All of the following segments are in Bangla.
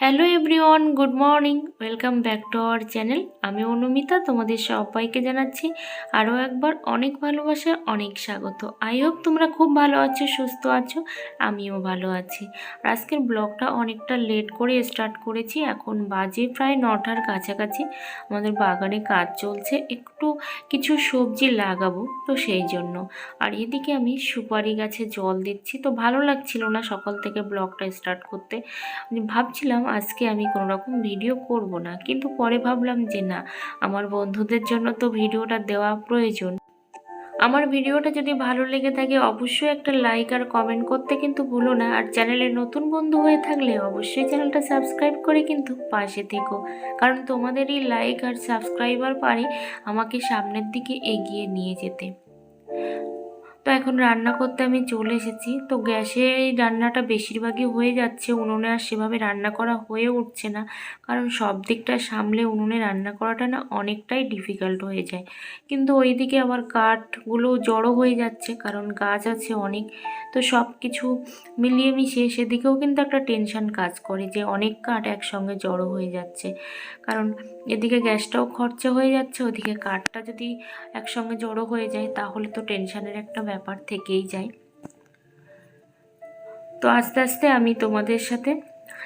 Hello everyone, good morning. Welcome back to our channel. আমি অনুমিতা, তোমাদের সবাইকে জানাচ্ছি আরও একবার অনেক ভালোবাসা, অনেক স্বাগত। আই হোপ তোমরা খুব ভালো আছো, সুস্থ আছো, আমিও ভালো আছি। আজকের ব্লগটা অনেকটা লেট করে স্টার্ট করেছি। এখন বাজে প্রায় নটার কাছাকাছি। আমাদের বাগানে কাজ চলছে, একটু কিছু সবজি লাগাবো, তো সেই জন্য। আর এদিকে আমি সুপারি গাছে জল দিচ্ছি, তো ভালো লাগছিল না সকাল থেকে ব্লগটা স্টার্ট করতে। ভাবছিলাম আজকে আমি কোনো রকম ভিডিও করব না। কিন্তু পরে ভাবলাম যে না, আমার বন্ধুদের জন্য তো ভিডিওটা দেওয়া প্রয়োজন। আমার ভিডিওটা যদি ভালো লেগে থাকে, অবশ্যই একটা লাইক আর কমেন্ট করতে কিন্তু ভুলো না। আর চ্যানেলে নতুন বন্ধু হয়ে থাকলে অবশ্যই চ্যানেলটা সাবস্ক্রাইব করে কিন্তু পাশে থেকো। কারণ তোমাদের এই লাইক আর সাবস্ক্রাইবার পারে আমাকে সামনের দিকে এগিয়ে নিয়ে যেতে। এখন রান্না করতে আমি চলে এসেছি। তো গ্যাসে এই রান্নাটা বেশিরভাগই হয়ে যাচ্ছে। উনুনে আর সেভাবে রান্না করা হয়ে উঠছে না। কারণ সব দিকটা সামলে উনুনে রান্না করাটা না অনেকটাই ডিফিকাল্ট হয়ে যায়। কিন্তু ওইদিকে আবার কাঠগুলো জড়ো হয়ে যাচ্ছে, কারণ গাছ আছে অনেক। তো সব কিছু মিলিয়ে মিশিয়ে সেদিকেও কিন্তু একটা টেনশন কাজ করে যে অনেক কাঠ একসঙ্গে জড়ো হয়ে যাচ্ছে। কারণ এদিকে গ্যাসটাও খরচা হয়ে যাচ্ছে, ওদিকে কাঠটা যদি একসঙ্গে জড়ো হয়ে যায়, তাহলে তো টেনশানের একটা ব্যাপার থেকেই যায়। তো আস্তে আস্তে আমি তোমাদের সাথে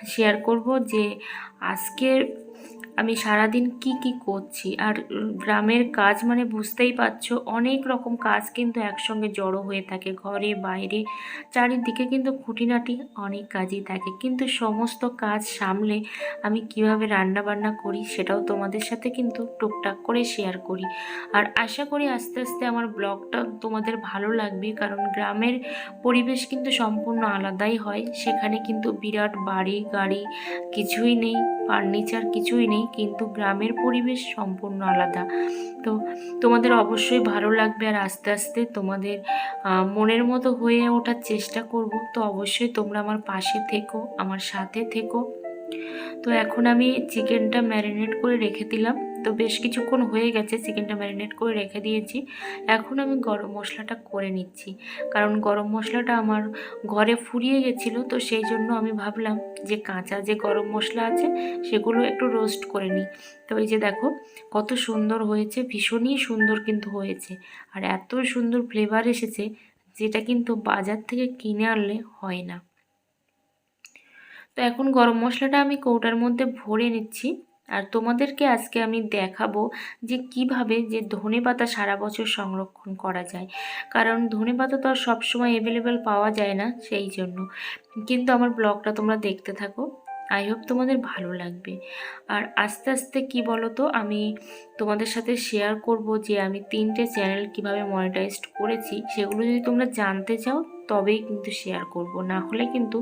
শেয়ার করব যে আজকের আমি সারাদিন কি কি করছি? আর গ্রামের কাজ মানে বুঝতেই পারছ, অনেক রকম কাজ কিন্তু একসঙ্গে জড়ো হয়ে থাকে। ঘরে, বাইরে, চারিদিকে কিন্তু খুঁটিনাটি অনেক কাজই থাকে। কিন্তু সমস্ত কাজ সামলে আমি কীভাবে রান্না বান্না করি সেটাও তোমাদের সাথে কিন্তু টুকটাক করে শেয়ার করি। আর আশা করি আস্তে আস্তে আমার ব্লগটা তোমাদের ভালো লাগবে, কারণ গ্রামের পরিবেশ কিন্তু সম্পূর্ণ আলাদাই হয়। সেখানে কিন্তু বিরাট বাড়ি, গাড়ি কিছুই নেই। ফার্নিচার কিছুই নেই, কিন্তু গ্রামের পরিবেশ সম্পূর্ণ আলাদা। তো তোমাদের অবশ্যই ভালো লাগবে আর আস্তে আস্তে তোমাদের মনের মতো হয়ে ওঠার চেষ্টা করব। তো অবশ্যই তোমরা আমার পাশে থেকো, আমার সাথে থেকো। তো এখন আমি চিকেনটা ম্যারিনেট করে রেখে দিলাম। তো বেশ কিছুক্ষণ হয়ে গেছে চিকেনটা ম্যারিনেট করে রেখে দিয়েছি। এখন আমি গরম মশলাটা করে নিচ্ছি। কারণ গরম মশলাটা আমার ঘরে ফুরিয়ে গেছিল, তো সেই জন্য আমি ভাবলাম যে কাঁচা যে গরম মশলা আছে, সেগুলো একটু রোস্ট করে নিই। তো এই যে দেখো, কত সুন্দর হয়েছে, ভীষণই সুন্দর কিন্তু হয়েছে। আর এত সুন্দর ফ্লেভার এসেছে, যেটা কিন্তু বাজার থেকে কিনে আনলে হয় না। তো এখন গরম মশলাটা আমি কৌটার মধ্যে ভরে নিচ্ছি। আর তোমাদেরকে আজকে আমি দেখাবো যে কীভাবে যে ধনে পাতা সারা বছর সংরক্ষণ করা যায়। কারণ ধনে পাতা তো আর সবসময় অ্যাভেলেবেল পাওয়া যায় না সেই জন্য। কিন্তু আমার ব্লগটা তোমরা দেখতে থাকো। আই হোপ তোমাদের ভালো লাগবে। আর আস্তে আস্তে কি বলো তো আমি তোমাদের সাথে শেয়ার করব যে আমি তিনটে চ্যানেল কীভাবে মনিটাইজড করেছি, সেগুলো যদি তোমরা জানতে চাও তবেই কিন্তু শেয়ার করব, না হলে কিন্তু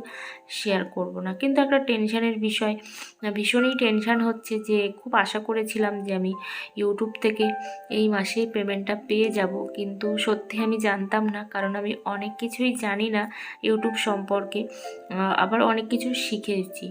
শেয়ার করব না। কিন্তু একটা টেনশানের বিষয়, ভীষণই টেনশান হচ্ছে যে খুব আশা করেছিলাম যে আমি ইউটিউব থেকে এই মাসেই পেমেন্টটা পেয়ে যাব, কিন্তু সত্যি আমি জানতাম না, কারণ আমি অনেক কিছুই জানি না ইউটিউব সম্পর্কে। আবার অনেক কিছু শিখেছি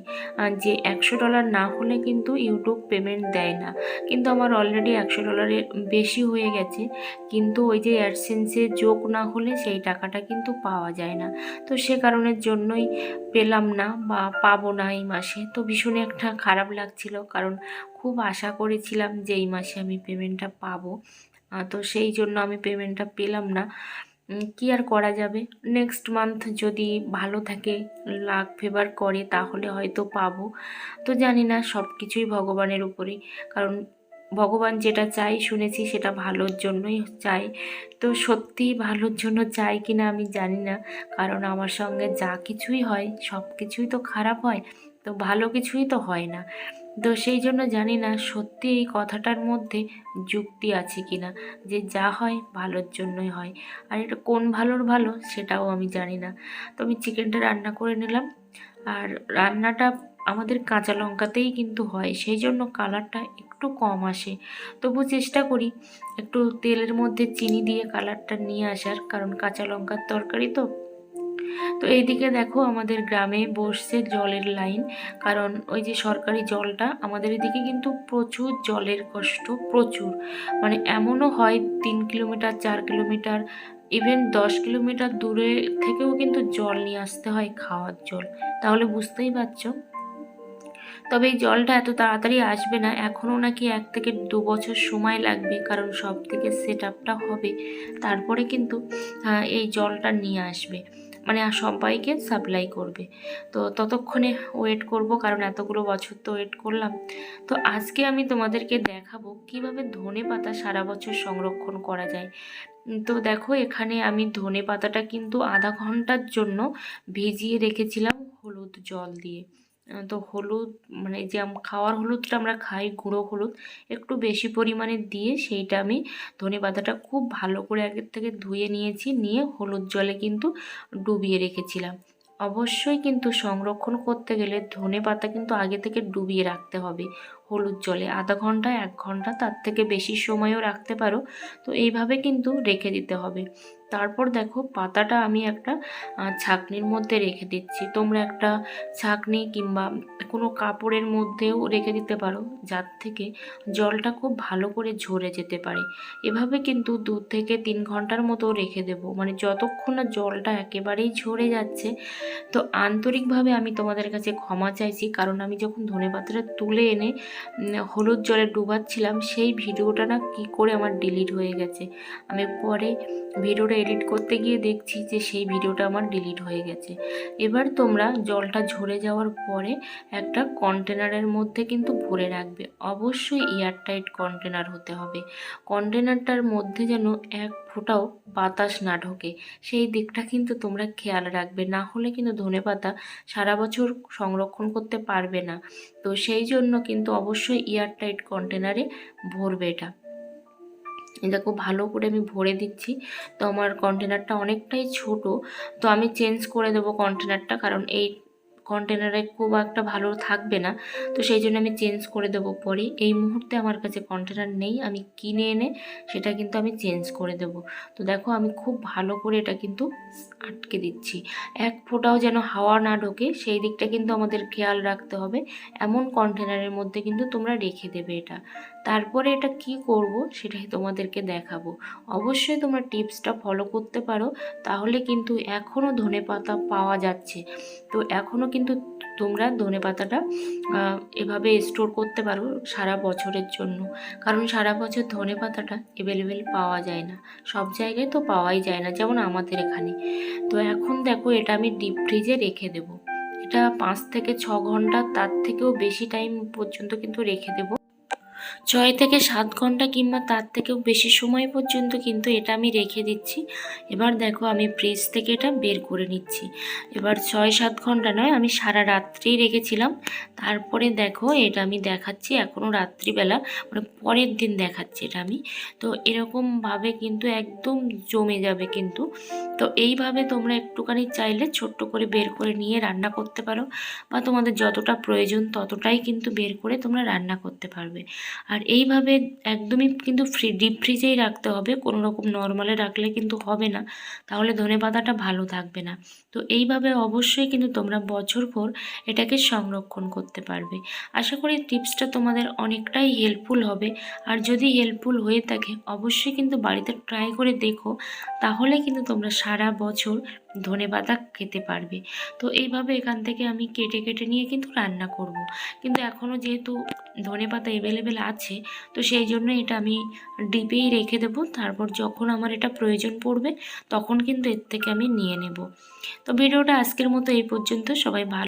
যে একশো ডলার না হলে কিন্তু ইউটিউব পেমেন্ট দেয় না। কিন্তু আমার অলরেডি একশো ডলারের বেশি হয়ে গেছে, কিন্তু ওই যে অ্যাডসেন্সে যোগ না হলে সেই টাকাটা কিন্তু পাওয়া পাওয়া যায় না। তো সে কারণের জন্যই পেলাম না বা পাবো না এই মাসে। তো ভীষণই একটা খারাপ লাগছিল কারণ খুব আশা করেছিলাম যে এই মাসে আমি পেমেন্টটা পাবো। তো সেই জন্য আমি পেমেন্টটা পেলাম না। কি আর করা যাবে? নেক্সট মান্থ যদি ভালো থাকে লাক ফেভার করে তাহলে হয়তো পাবো। তো জানি না সব কিছুই ভগবানের উপরে কারণ ভগবান যেটা চাই শুনেছি সেটা ভালোর জন্যই চাই। তো সত্যি ভালোর জন্য চাই কি না আমি জানি না। কারণ আমার সঙ্গে যা কিছুই হয়, সব কিছুই তো খারাপ হয়, তো ভালো কিছুই তো হয় না। তো সেই জন্য জানি না সত্যি এই কথাটার মধ্যে যুক্তি আছে কি না যে যা হয় ভালোর জন্যই হয়। আর এটা কোন ভালোর ভালো সেটাও আমি জানি না। তো আমি চিকেনটা রান্না করে নিলাম। আর রান্নাটা আমাদের কাঁচা লঙ্কাতেই কিন্তু হয়, সেই জন্য কালারটা একটু কম আসে। তবু চেষ্টা করি একটু তেলের মধ্যে চিনি দিয়ে কালারটা নিয়ে আসার, কারণ কাঁচা লঙ্কার তরকারি তো। তো এইদিকে দেখো আমাদের গ্রামে বসছে জলের লাইন, কারণ ওই যে সরকারি জলটা আমাদের এদিকে কিন্তু প্রচুর জলের কষ্ট, প্রচুর। মানে এমনও হয় তিন কিলোমিটার, চার কিলোমিটার ইভেন দশ কিলোমিটার দূরে থেকেও কিন্তু জল নিয়ে আসতে হয় খাওয়ার জল। তাহলে বুঝতেই পারছ? তবে এই জলটা এত তাড়াতাড়ি আসবে না, এখনও নাকি এক থেকে দু বছর সময় লাগবে, কারণ সব থেকে সেট আপটা হবে, তারপরে কিন্তু এই জলটা নিয়ে আসবে মানে সবাইকে সাপ্লাই করবে। তো ততক্ষণে ওয়েট করব, কারণ এতগুলো বছর তো ওয়েট করলাম। তো আজকে আমি তোমাদেরকে দেখাবো কীভাবে ধনে পাতা সারা বছর সংরক্ষণ করা যায়। তো দেখো, এখানে আমি ধনে পাতাটা কিন্তু আধা ঘণ্টার জন্য ভিজিয়ে রেখেছিলাম হলুদ জল দিয়ে। তো হলুদ মানে যে খাওয়ার হলুদটা আমরা খাই, গুঁড়ো হলুদ, একটু বেশি পরিমাণে দিয়ে সেইটা আমি ধনে পাতাটা খুব ভালো করে আগের থেকে ধুয়ে নিয়েছি, নিয়ে হলুদ জলে কিন্তু ডুবিয়ে রেখেছিলাম। অবশ্যই কিন্তু সংরক্ষণ করতে গেলে ধনে পাতা কিন্তু আগে থেকে ডুবিয়ে রাখতে হবে হলুদ জলে। আধা ঘণ্টা, এক ঘণ্টা, তার থেকে বেশি সময়ও রাখতে পারো। তো এইভাবে কিন্তু রেখে দিতে হবে। তারপর দেখো পাতাটা আমি একটা ছাঁকনির মধ্যে রেখে দিচ্ছি। তোমরা একটা ছাঁকনি কিংবা কোনো কাপড়ের মধ্যেও রেখে দিতে পারো, যার থেকে জলটা খুব ভালো করে ঝরে যেতে পারে। এভাবে কিন্তু দু থেকে তিন ঘণ্টার মতো রেখে দেবো। মানে যতক্ষণ না জলটা একেবারেই ঝরে যাচ্ছে, তো আন্তরিকভাবে আমি তোমাদের কাছে ক্ষমা চাইছি। কারণ আমি যখন ধনে পাতাটা তুলে এনে হলুদ জলে ডুবাচ্ছিলাম, সেই ভিডিওটা না কী করে আমার ডিলিট হয়ে গেছে। আমি পরে ভিডিওটা এডিট করতে গিয়ে দেখছি যে সেই ভিডিওটা আমার ডিলিট হয়ে গেছে। এবার তোমরা জলটা ঝরে যাওয়ার পরে একটা কন্টেনারের মধ্যে কিন্তু ভরে রাখবে। অবশ্যই এয়ারটাইট কন্টেনার হতে হবে। কন্টেনারটার মধ্যে যেন এক ফোঁটাও বাতাস না ঢোকে। সেই দিকটা কিন্তু তোমরা খেয়াল রাখবে। না হলে কিন্তু ধনেপাতা সারা বছর সংরক্ষণ করতে পারবে না। তো সেই জন্য কিন্তু অবশ্যই এয়ারটাইট কন্টেনারে ভরবে এটা। দেখো ভালো করে আমি ভরে দিচ্ছি। তো আমার কন্টেনারটা অনেকটাই ছোট। তো আমি চেঞ্জ করে দেবো কন্টেনারটা কারণ এই কন্টেনারে খুব একটা ভালো থাকবে না। তো সেই জন্য আমি চেঞ্জ করে দেবো পরে। এই মুহূর্তে আমার কাছে কন্টেনার নেই, আমি কিনে এনে সেটা কিন্তু আমি চেঞ্জ করে দেবো। তো দেখো আমি খুব ভালো করে এটা কিন্তু আটকে দিচ্ছি। এক ফোঁটাও যেন হাওয়া না ঢোকে, সেই দিকটা কিন্তু আমাদের খেয়াল রাখতে হবে। এমন কন্টেনারের মধ্যে কিন্তু তোমরা রেখে দেবে এটা। তারপরে এটা কি করব সেটাই তোমাদেরকে দেখাবো। অবশ্যই তোমরা টিপসটা ফলো করতে পারো, তাহলে কিন্তু এখনও ধনে পাতা পাওয়া যাচ্ছে। তো এখনও কিন্তু তোমরা ধনে পাতাটা এভাবে স্টোর করতে পারো সারা বছরের জন্য। কারণ সারা বছর ধনে পাতাটা অ্যাভেলেবেল পাওয়া যায় না। সব জায়গায় তো পাওয়াই যায় না, যেমন আমাদের এখানে। তো এখন দেখো, এটা আমি ডিপ ফ্রিজে রেখে দেবো। এটা পাঁচ থেকে ছ ঘণ্টা, তার থেকেও বেশি টাইম পর্যন্ত কিন্তু রেখে দেবো। ছয় থেকে সাত ঘণ্টা কিংবা তার থেকেও বেশি সময় পর্যন্ত কিন্তু এটা আমি রেখে দিচ্ছি। এবার দেখো আমি ফ্রিজ থেকে এটা বের করে নিচ্ছি। এবার ছয় সাত ঘণ্টা নয়, আমি সারা রাত্রি রেখেছিলাম। তারপরে দেখো এটা আমি দেখাচ্ছি এখনও রাত্রিবেলা মানে পরের দিন দেখাচ্ছি এটা আমি। তো এরকমভাবে কিন্তু একদম জমে যাবে কিন্তু। তো এইভাবে তোমরা একটুখানি চাইলে ছোট্ট করে বের করে নিয়ে রান্না করতে পারো। বা তোমাদের যতটা প্রয়োজন ততটাই কিন্তু বের করে তোমরা রান্না করতে পারবে। আর এইভাবে একদমই কিন্তু ফ্রি ডিপ ফ্রিজেই রাখতে হবে কোনো রকম নর্মালে রাখলে কিন্তু হবে না। তাহলে ধনে পাতাটা ভালো থাকবে না। তো এইভাবে অবশ্যই কিন্তু তোমরা বছর বছরভর এটাকে সংরক্ষণ করতে পারবে। আশা করি টিপসটা তোমাদের অনেকটাই হেল্পফুল হবে। আর যদি হেল্পফুল হয়ে থাকে, অবশ্যই কিন্তু বাড়িতে ট্রাই করে দেখো। তাহলে কিন্তু তোমরা সারা বছর ধনে পাতা খেতে পারবে। তো এইভাবে এখান থেকে আমি কেটে কেটে নিয়ে কিন্তু রান্না করব। কিন্তু এখনও যেহেতু ধনে পাতা অ্যাভেলেবেল আছে, তো সেই জন্য এটা আমি ডিপেই রেখে দেব। তারপর যখন আমার এটা প্রয়োজন পড়বে, তখন কিন্তু এর থেকে আমি নিয়ে নেব। তো ভিডিওটা আজকের মতো এই পর্যন্ত। সবাই ভালো